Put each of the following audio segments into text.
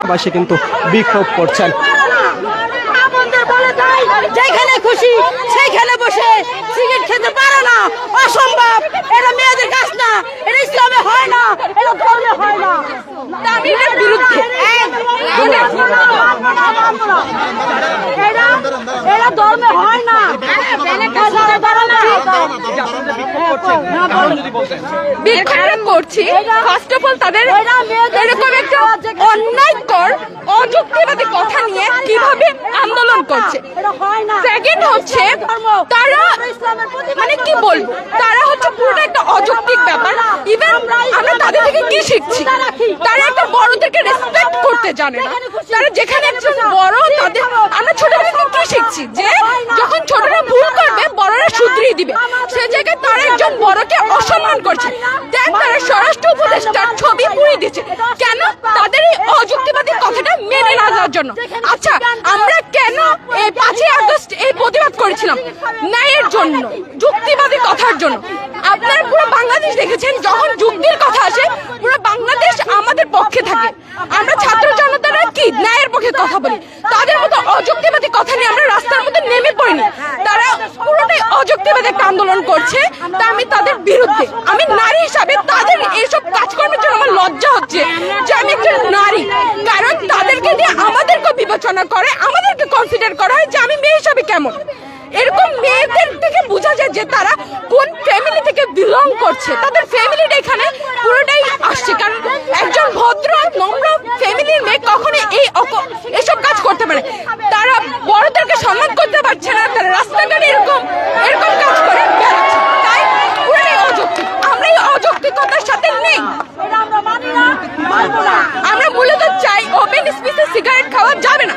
বাসী কিন্তু বিক্ষোভ করছেন। যেখানে খুশি সেইখানে বসে সিগারেট খেতে পারে না। অসম্ভব। এটা মেয়েদের কাজ না। এটা ইসলামে হয় না। এটা ধর্মে হয় না। বিরুদ্ধে এটা এটা ধর্মে হয় না বিক্ষোভ করছি। ফার্স্ট অফ অল তাদের এরকম একটা অন্যায়কর অযুক্তিবাদী কথা নিয়ে কীভাবে আন্দোলন করছে? এটা না। সেকেন্ড হচ্ছে তারা মানে কি বলব? তারা হচ্ছে পুরোটা একটা অযৌক্তিক ব্যাপার। ইভেন আমরা তাদের থেকে কি শিখছি? তারা একটা বড়দেরকে রেসপেক্ট করতে জানে না। তারা যেখানে একজন বড় তাদের আমরা ছোটবেলা থেকে কি শিখছি? যে যখন ছোটরা ভুল শুধরিয়ে দিবে। সে জায়গায় তারা একজন বড়কে অসম্মান করছে। দেন তারা স্বরাষ্ট্র উপদেষ্টার ছবি পুড়িয়ে দিচ্ছে কেন? তাদের এই অযুক্তিবাদী কথাটা মেনে না যাওয়ার জন্য। আচ্ছা আমরা কেন এই পাঁচই আগস্ট এই প্রতিবাদ করেছিলাম? ন্যায়ের জন্য, যুক্তিবাদী কথার জন্য। আপনারা পুরো বাংলাদেশ দেখেছেন, যখন যুক্তির কথা আসে, পুরো বাংলাদেশ আমাদের পক্ষে থাকে। আমরা ছাত্র কি ন্যায়ের পক্ষে কথা বলি? তাদের মতো অযুক্তিবাদী কথা নিয়ে আমরা রাস্তার মধ্যে নেমে পড়িনি। তারা পুরোটাই অযুক্তিবাদী একটা আন্দোলন করছে, তা আমি তাদের বিরুদ্ধে। আমি নারী হিসাবে তাদের এইসব কাজকর্মের জন্য আমার লজ্জা হচ্ছে যে আমি একজন নারী। কারণ তাদেরকে দিয়ে আমাদেরকে বিবেচনা করে, আমাদেরকে কনসিডার করা হয় যে আমি মেয়ে হিসাবে কেমন। এরকম মেয়েদের থেকে বোঝা যায় যে তারা কোন ফ্যামিলি থেকে বিলং করছে। তাদের ফ্যামিলিটা এখানে পুরোটাই আসছে। কারণ একজন ভদ্র, নম্র ফ্যামিলির মেয়ে কখনো এসব কাজ করতে পারে। তারা বড়দেরকে সম্মান করতে পারছে না, তারা রাস্তাঘাটে এরকম এরকম কাজ করে। তাই আমরা এই সাথে নেই। আমরা মূলত চাই সিগারেট খাওয়া যাবে না।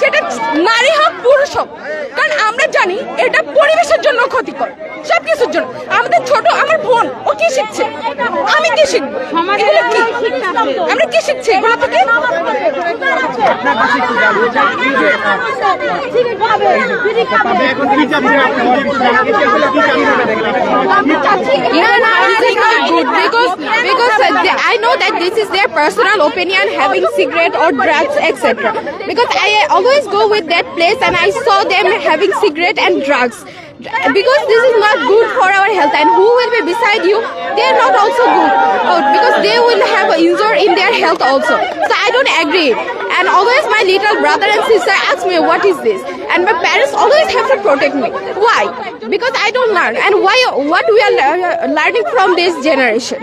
সেটা নারী হোক, পুরুষ হোক। কারণ আমরা জানি এটা পরিবেশের জন্য ক্ষতিকর। সব কিছুর জন্য। আমাদের ছোট বোন ও কি শিখছে আমি কি শিখব এগুলো কি আমরা কি শিখছি এগুলো থেকে uh, I know that this is their personal opinion having cigarette or drugs etc. Because I always go with that place and I saw them having cigarette and drugs. Because this is not good for our health and who will be beside you they are not also good uh, because they will have a injury in their health also so I don't agree and always my little brother and sister ask me what is this and my parents always have to protect me why because I don't learn and why what we are lear- learning from this generation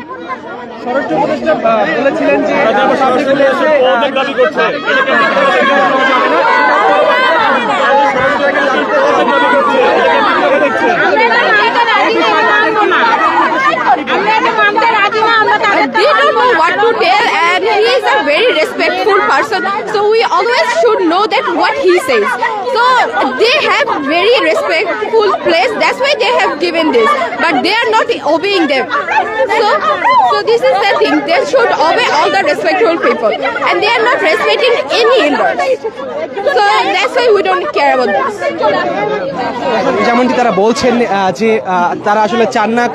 স্বরাষ্ট্র উপদেষ্টা আহ, বলেছিলেন যে public প্লেসে অনেক দাবি করছে What he says. So they have very respectful place that's why they have given this but they are not obeying them so so this is the thing they should obey all the respectful people and they are not respecting any elders so that's why we don't care about this যেমনটি তারা বলছেন যে তারা আসলে চান না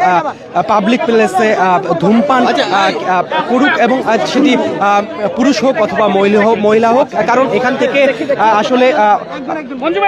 public প্লেসে ধূমপান করুক এবং সেটি পুরুষ হোক অথবা মহিলা হোক মহিলা হোক কারণ এখান থেকে আসলে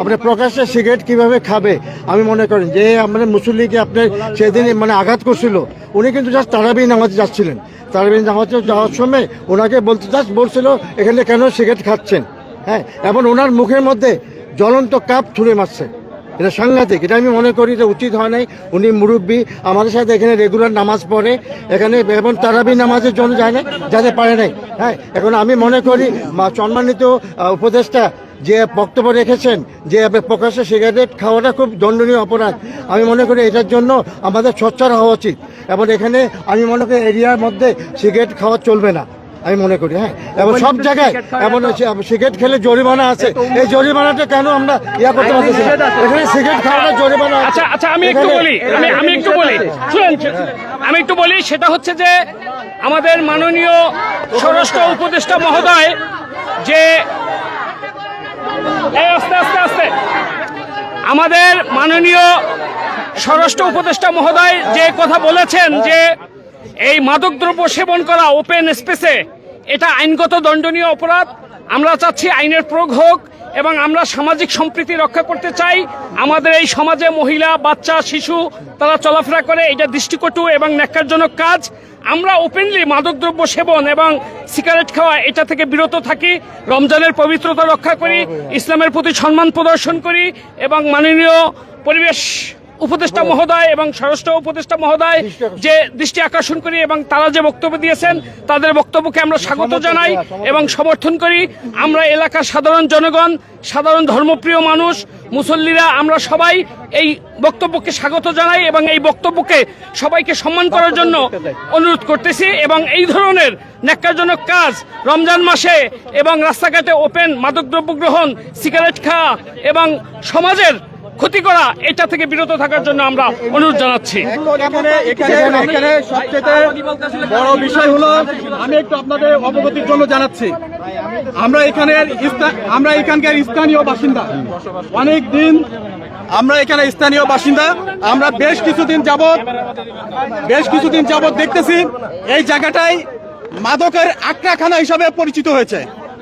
আপনি প্রকাশ্যে সিগারেট কীভাবে খাবে? আমি মনে করেন যে আমাদের মুসল্লিকে আপনার সেদিন মানে আঘাত করছিল, উনি কিন্তু জাস্ট তারাবি নামাজে যাচ্ছিলেন। তারাবি নামাজে যাওয়ার সময় ওনাকে বলতে জাস্ট বলছিল, এখানে কেন সিগারেট খাচ্ছেন? হ্যাঁ এবং ওনার মুখের মধ্যে জ্বলন্ত কাপ ছুঁড়ে মারছে। এটা সাংঘাতিক। এটা আমি মনে করি যে উচিত হয় নাই। উনি মুরব্বী। আমাদের সাথে এখানে রেগুলার নামাজ পড়ে। এখানে এবং তারাবি নামাজের জন্য যায় না যাতে পারে নাই। হ্যাঁ এখন আমি মনে করি সম্মানিত উপদেষ্টা যে বক্তব্য রেখেছেন যে প্রকাশ্যে সিগারেট খাওয়াটা খুব দণ্ডনীয় অপরাধ। আমি মনে করি এটার জন্য আমাদের সোচ্চার হওয়া উচিত। এবং এখানে আমি মনে করি এরিয়ার মধ্যে সিগারেট খাওয়া চলবে না আমি মনে করি হ্যাঁ? এবং সব জায়গায় এমন সিগারেট খেলে জরিমানা আছে। এই জরিমানাটা কেন আমরা ইয়া করতে পারতেছি এখানে সিগারেট খাওয়াটা জরিমানা আচ্ছা আচ্ছা আমি একটু বলি আমি আমি একটু বলি। শুনেন আমি একটু বলি সেটা হচ্ছে যে আমাদের মাননীয় স্বরাষ্ট্র উপদেষ্টা মহোদয় যে এই, আস্তে আস্তে আস্তে। আমাদের মাননীয় স্বরাষ্ট্র উপদেষ্টা মহোদয় যে কথা বলেছেন যে এই মাদকদ্রব্য সেবন করা ওপেন স্পেসে এটা আইনগত দণ্ডনীয় অপরাধ। আমরা চাচ্ছি আইনের প্রয়োগ হোক এবং আমরা সামাজিক সম্প্রীতি রক্ষা করতে চাই। আমাদের এই সমাজে মহিলা, বাচ্চা, শিশু, তারা চলাফেরা করে, এটা দৃষ্টিকটু এবং ন্যাক্কারজনক কাজ। আমরা ওপেনলি মাদকদ্রব্য সেবন এবং সিগারেট খাওয়া, এটা থেকে বিরত থাকি, রমজানের পবিত্রতা রক্ষা করি, ইসলামের প্রতি সম্মান প্রদর্শন করি এবং মাননীয় পরিবেশ উপদেষ্টা মহোদয় এবং স্বরাষ্ট্র উপদেষ্টা মহোদয় যে দৃষ্টি আকর্ষণ করি এবং তারা যে বক্তব্য দিয়েছেন তাদের বক্তব্যকে আমরা স্বাগত জানাই এবং সমর্থন করি। আমরা এলাকার সাধারণ জনগণ সাধারণ ধর্মপ্রিয় মানুষ মুসল্লিরা আমরা সবাই এই বক্তব্যকে স্বাগত জানাই এবং এই বক্তব্যকে সবাইকে সম্মান করার জন্য অনুরোধ করতেছি এবং এই ধরনের ন্যাক্কারজনক কাজ রমজান মাসে এবং রাস্তাঘাটে ওপেন মাদকদ্রব্য গ্রহণ সিগারেট খাওয়া এবং সমাজের ক্ষতি করা, এটা থেকে বিরত থাকার জন্য আমরা অনুরোধ জানাচ্ছি। এখানে সবচেয়ে বড় বিষয় হলো, আমি একটু আপনাদের অবগতির জন্য জানাচ্ছি। আমরা এখানের আমরা এখানকার স্থানীয় বাসিন্দা। অনেক দিন আমরা এখানে স্থানীয় বাসিন্দা। আমরা বেশ কিছুদিন যাবত বেশ কিছুদিন যাবত দেখতেছি, এই জায়গাটাই মাদকের আক্রাখানা হিসাবে পরিচিত হয়েছে।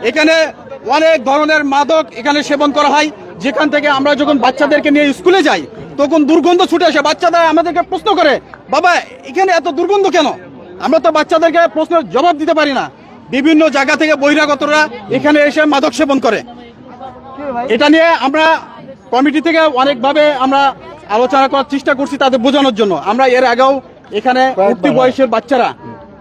এখানে অনেক ধরনের মাদক এখানে সেবন করা হয়। যেখান থেকে আমরা যখন বাচ্চাদেরকে নিয়ে স্কুলে যাই তখন দুর্গন্ধ ছুটে আসে। বাচ্চারা আমাদেরকে প্রশ্ন করে বাবা এখানে এত দুর্গন্ধ কেন? আমরা তো বাচ্চাদেরকে প্রশ্নের জবাব দিতে পারি না। বিভিন্ন জায়গা থেকে বহিরাগতরা এখানে এসে মাদক সেবন করে। এটা নিয়ে আমরা কমিটি থেকে অনেকভাবে আমরা আলোচনা করার চেষ্টা করছি তাদের বোঝানোর জন্য। আমরা এর আগেও এখানে উঠতি বয়সের বাচ্চারা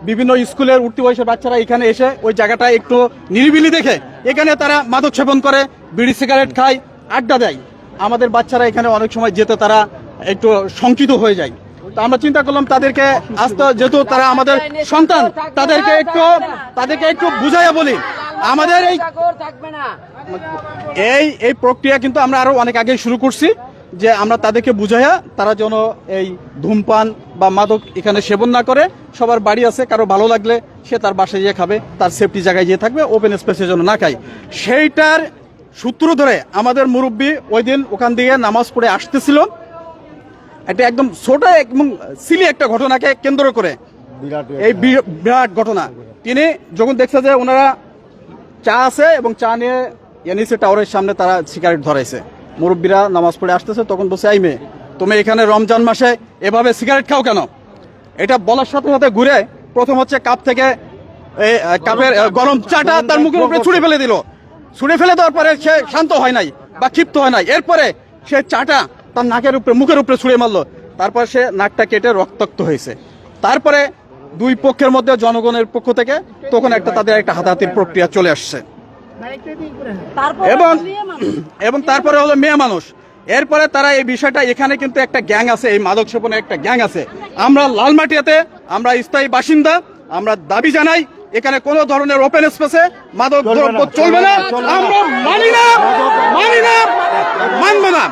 বিভিন্ন স্কুলের উঠতি বয়সের বাচ্চারা এখানে এসে ওই জায়গাটা একটু নিরিবিলি দেখে এখানে তারা মাদক সেবন করে বিড়ি সিগারেট খায় আড্ডা দেয়। আমাদের বাচ্চারা এখানে অনেক সময় যেতে তারা একটু শঙ্কিত হয়ে যায়। তো আমরা চিন্তা করলাম তাদেরকে আস্তে যেহেতু তারা আমাদের সন্তান, তাদেরকে একটু তাদেরকে একটু বুঝাইয়া বলি। আমাদের এই এই এই প্রক্রিয়া কিন্তু আমরা আরও অনেক আগে শুরু করছি, যে আমরা তাদেরকে বুঝাইয়া তারা যেন এই ধূমপান বা মাদক এখানে সেবন না করে। সবার বাড়ি আছে, কারও ভালো লাগলে সে তার বাসায় গিয়ে খাবে, তার সেফটি জায়গায় গিয়ে থাকবে ওপেন স্পেসের জন্য না খায়। সেইটার সূত্র ধরে আমাদের মুরব্বী ওই দিন ওখান দিয়ে নামাজ পড়ে আসতেছিল। এটা একদম ছোট এবং সিলি একটা ঘটনাকে কেন্দ্র করে। এই বিরাট ঘটনা। তিনি যখন দেখছে যে ওনারা চা আছে এবং চা নিয়ে এনইসি টাওয়ারের সামনে তারা সিগারেট ধরাইছে। মুরব্বীরা নামাজ পড়ে আসতেছে তখন বসে আই মেয়ে তুমি এখানে রমজান মাসে এভাবে সিগারেট খাও কেন? এটা বলার সাথে সাথে ঘুরে প্রথম হচ্ছে কাপ থেকে কাপের গরম চাটা তার মুখের উপরে ছুড়ে ফেলে দিল। ছুঁড়ে ফেলে দেওয়ার পরে সে শান্ত হয় নাই বা ক্ষিপ্ত হয় নাই। এরপরে সে চাটা তার নাকের উপরে মুখের উপরে ছুঁড়ে মারলো। তারপর সে নাকটা কেটে রক্তাক্ত হয়েছে। তারপরে দুই পক্ষের মধ্যে জনগণের পক্ষ থেকে তখন একটা তাদের একটা হাতাহাতির প্রক্রিয়া চলে আসছে। এবং এবং তারপরে হলো মেয়ে মানুষ। এরপরে তারা এই বিষয়টা এখানে কিন্তু একটা গ্যাং আছে এই মাদক সেবনের একটা গ্যাং আছে। আমরা লালমাটিয়াতে আমরা স্থায়ী বাসিন্দা আমরা দাবি জানাই এখানে কোন ধরনের ওপেন স্পেসে মাদক দ্রব্য চলবে না। আমরা মানি না মানি না মানবো না।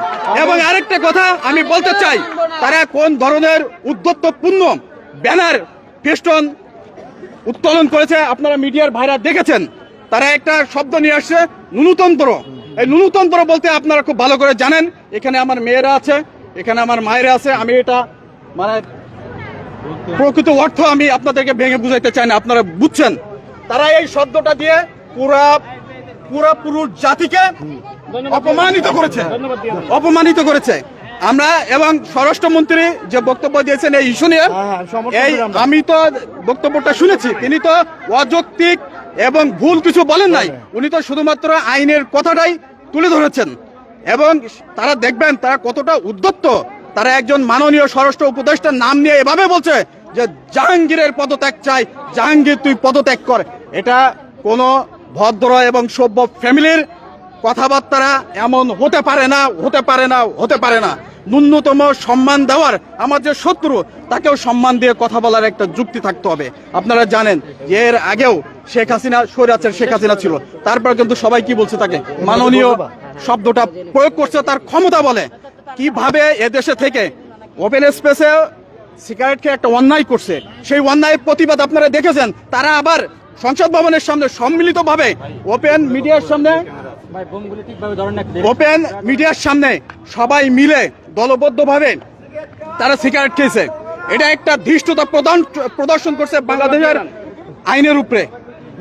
এবং আরেকটা কথা আমি বলতে চাই তারা কোন ধরনের উদ্যত্তপূর্ণ ব্যানার ফেস্টন উত্তোলন করেছে আপনারা মিডিয়ার ভাইরা দেখেছেন তারা একটা শব্দ নিয়ে আসছে নুনুতন্ত্র এই নুনুতন্ত্র বলতে আপনারা খুব ভালো করে জানেন এখানে আমার মেয়েরা আছে এখানে আমার মায়েরা আছে আমি এটা মানে প্রকৃত অর্থ আমি আপনাদেরকে ভেঙে বুঝাইতে চাই না আপনারা বুঝছেন? তারা এই শব্দটা দিয়ে পুরা পুরা পুরুষ জাতিকে অপমানিত করেছে। অপমানিত করেছে। আমরা এবং স্বরাষ্ট্রমন্ত্রী যে বক্তব্য দিয়েছেন এই ইস্যু নিয়ে হ্যাঁ, এই আমি তো বক্তব্যটা শুনেছি তিনি তো অযৌক্তিক এবং ভুল কিছু বলেন নাই। উনি তো শুধুমাত্র আইনের কথাটাই তুলে ধরেছেন। এবং তারা দেখবেন তারা কতটা উদ্যত্ত তারা একজন মাননীয় স্বরাষ্ট্র উপদেষ্টার নাম নিয়ে এভাবে বলছে যে জাহাঙ্গীরের পদত্যাগ চাই জাহাঙ্গীর তুই পদত্যাগ কর। এটা কোনো ভদ্র এবং সভ্য ফ্যামিলির কথাবার্তা এমন হতে পারে না হতে পারে না হতে পারে না। ন্যূনতম সম্মান দেওয়ার আমার যে শত্রু তাকেও সম্মান দিয়ে কথা বলার একটা যুক্তি থাকতে হবে। আপনারা জানেন এর আগেও শেখ হাসিনা স্বৈরাচার শেখ হাসিনা ছিল। তারপর কিন্তু সবাই কি বলছে তাকে? মাননীয় শব্দটা প্রয়োগ করছে তার ক্ষমতা বলে। কীভাবে এদেশে থেকে ওপেন স্পেসে সিগারেট খেয়ে একটা অন্যায় করছে? সেই অন্যায়ের প্রতিবাদ আপনারা দেখেছেন, তারা আবার সংসদ ভবনের সামনে সম্মিলিতভাবে ওপেন মিডিয়ার সামনে ওপেন মিডিয়ার সামনে সবাই মিলে দলবদ্ধভাবে তারা সিগারেট খেয়েছে। এটা একটা ধৃষ্টতা প্রদান প্রদর্শন করছে বাংলাদেশের আইনের উপরে।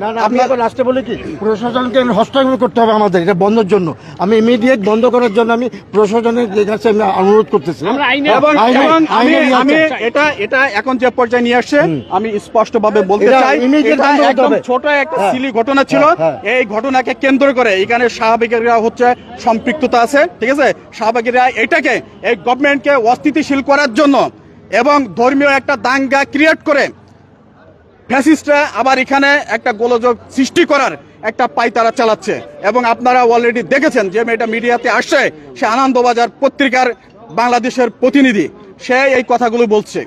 না না এখন লাস্টে বলি কি? প্রশাসনকে হস্তক্ষেপ করতে হবে আমাদের এটা বন্ধের জন্য। আমি ইমিডিয়েট বন্ধ করার জন্য আমি প্রশাসনের কাছে আমি অনুরোধ করতেছি। এবং আমি আইনে নিয়ে আমি আসতে চাই। এটা এটা এখন যে পর্যায়ে নিয়ে আসছে আমি স্পষ্ট ভাবে বলতে চাই immediate এটা বন্ধ হতে একদম ছোট একটা হ্যাঁ। সিলি ঘটনা ছিল। হ্যাঁ, এই ঘটনাকে কেন্দ্র করে এখানে শাহবাগীরা হচ্ছে সম্পৃক্ততা আছে ঠিক আছে? শাহবাগীরা এটাকে এই গভর্নমেন্টকে অস্থিতিশীল করার জন্য এবং ধর্মীয় একটা দাঙ্গা ক্রিয়েট করে ফ্যাসিস্টরা আবার এখানে একটা গোলযোগ সৃষ্টি করার একটা পাইতারা চালাচ্ছে। এবং আপনারা অলরেডি দেখেছেন যে মেয়েটা মিডিয়াতে আসছে, সে আনন্দবাজার পত্রিকার বাংলাদেশের প্রতিনিধি। সে এই কথাগুলো বলছে।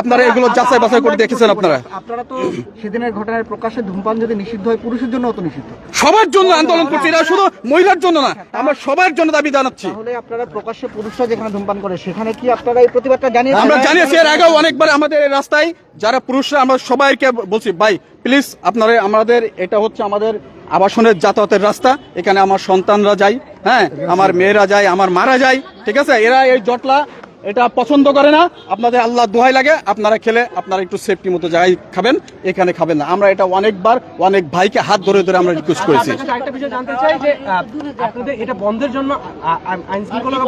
আপনারা এগুলো যাচাই বাছাই করে দেখেছেন আপনারা? আপনারা তো সেদিনের ঘটনায় প্রকাশ্যে ধূমপান যদি নিষিদ্ধ হয় পুরুষের জন্য তো নিষিদ্ধ। সবার জন্য আন্দোলন করছি এটা শুধু মহিলার জন্য না আমরা সবার জন্য দাবি জানাচ্ছি। তাহলে আপনারা প্রকাশ্যে পুরুষরা যেখানে ধূমপান করে সেখানে কি আপনারা এই প্রতিবাদটা জানিয়েছেন? আমরা জানিয়েছি এর আগেও অনেকবার আমাদের এই রাস্তায় যারা পুরুষরা আমরা সবাইকে বলছি ভাই প্লিজ আপনারা আমাদের এটা হচ্ছে আমাদের আবাসনের যাতায়াতের রাস্তা এখানে আমার সন্তানরা যায় হ্যাঁ আমার মেয়েরা যায় আমার মারা যায় ঠিক আছে? এরা এই জটলা এটা পছন্দ করে না। আপনাদের আল্লাহ দোহাই লাগে আপনারা খেলে আপনারা একটু সেফটি মতো জায়গায় খাবেন এখানে খাবেন না। আমরা এটা অনেকবার অনেক ভাইকে হাত ধরে ধরে আমরা রিকোয়েস্ট করেছি। আপনার বিষয় জানতে চাই যে আপনাদের এটা বন্ধের জন্য আইন শৃঙ্খলা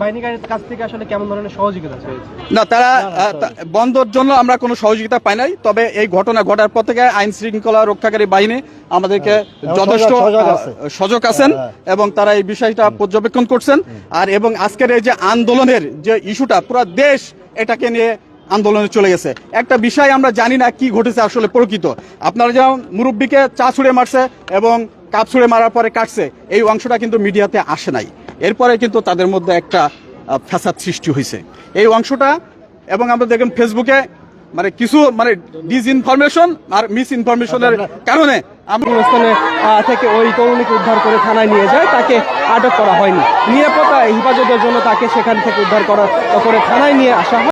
বাহিনীর কাছ থেকে আসলে কেমন ধরনের সহযোগিতা না তারা বন্ধর জন্য আমরা কোনো সহযোগিতা পাই নাই তবে এই ঘটনা ঘটার পর থেকে আইন শৃঙ্খলা রক্ষাকারী বাহিনী আমাদেরকে যথেষ্ট সজাগ- সজাগ আহ, আছে। সজাগ আছেন এবং তারা এই বিষয়টা পর্যবেক্ষণ করছেন। আর এবং আজকের এই যে আন্দোলনের যে ইস্যুটা পুরো দেশ এটাকে নিয়ে আন্দোলনে চলে গেছে। একটা বিষয় আমরা জানি না কি ঘটেছে আসলে প্রকৃত। আপনারা যেমন মুরব্বীকে চা ছুঁড়ে মারছে এবং কাপ ছুঁড়ে মারার পরে কাটছে এই অংশটা কিন্তু মিডিয়াতে আসে নাই। এরপরে কিন্তু তাদের মধ্যে একটা ফ্যাসাদ সৃষ্টি হয়েছে। এই অংশটা এবং আমরা দেখেন ফেসবুকে মানে কিছু মানে ডিসইনফরমেশন আর মিস ইনফরমেশনের কারণে আমরা স্থানে থেকে ওই তরুণীকে উদ্ধার করে থানায় নিয়ে যায়। তাকে আটক করা হয়নি। নিরাপত্তা, হেফাজতের জন্য তাকে সেখান থেকে উদ্ধার করা, করে থানায় নিয়ে আসা হয়।